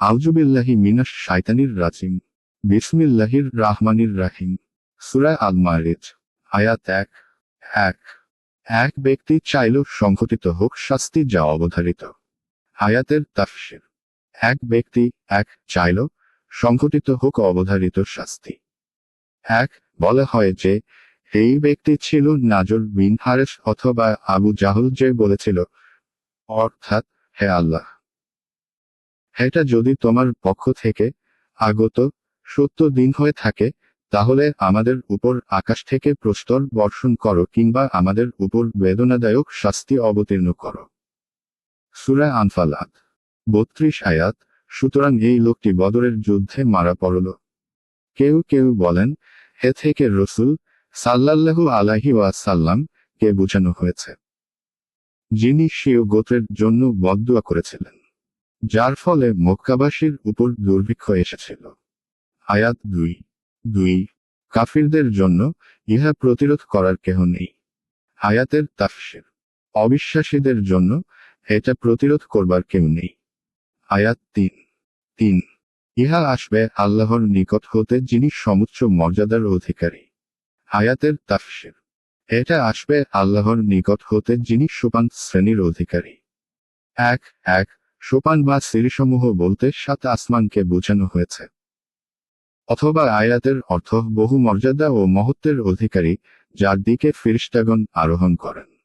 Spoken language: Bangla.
আউজুবিল্লাহি মিনাস শাইতানির রাজিম। বিসমিল্লাহির রাহমানির রাহিম। সুরা আল মারিজ আয়াত এক। এক। এক ব্যক্তি চাইল সংঘটিত হোক শাস্তি যা অবধারিত। আয়াতের তাফসির। এক ব্যক্তি এক চাইল সংঘটিত হোক অবধারিত শাস্তি। এক, বলা হয় যে, এই ব্যক্তি ছিল নাজর বিন হারেস অথবা আবু জাহল যে বলেছিল, অর্থাৎ হে আল্লাহ। এটা যদি তোমার পক্ষ থেকে আগত সত্য দিন হয়ে থাকে, তাহলে আমাদের উপর আকাশ থেকে প্রস্তর বর্ষণ করো কিংবা আমাদের উপর বেদনাদায়ক শাস্তি অবতীর্ণ করো। সুরা আনফালাত বত্রিশ আয়াত, সুতরাং এই লোকটি বদরের যুদ্ধে মারা পড়ল। কেউ কেউ বলেন, হে থেকে রসুল, সাল্লাল্লাহু আলাহি ওয়াসাল্লাম, কে বোঝানো হয়েছে? যিনি সেও গোত্রের জন্য বদদুয়া করেছিলেন। যার ফলে মক্কাবাসীর উপর দুর্ভিক্ষ এসেছিল। আয়াত দুই দুই, কাফিরদের জন্য ইহা প্রতিরোধ করার কেহ নেই। আয়াতের তাফসির, অবিশ্বাসীদের জন্য এটা প্রতিরোধ করবার কেউ নেই। আয়াত তিন তিন, ইহা আসবে আল্লাহর নিকট হতে যিনি সমুচ্চ মর্যাদার অধিকারী। আয়াতের তাফসির, এটা আসবে আল্লাহর নিকট হতে যিনি সোপান শ্রেণির অধিকারী। এক এক সোপান বা সিঁড়িসমূহ বলতে সাত আসমানকে বোঝানো হয়েছে। অথবা আয়াতের অর্থ বহু মর্যাদা ও মহত্বের অধিকারী, যার দিকে ফিরিস্তাগণ আরোহণ করেন।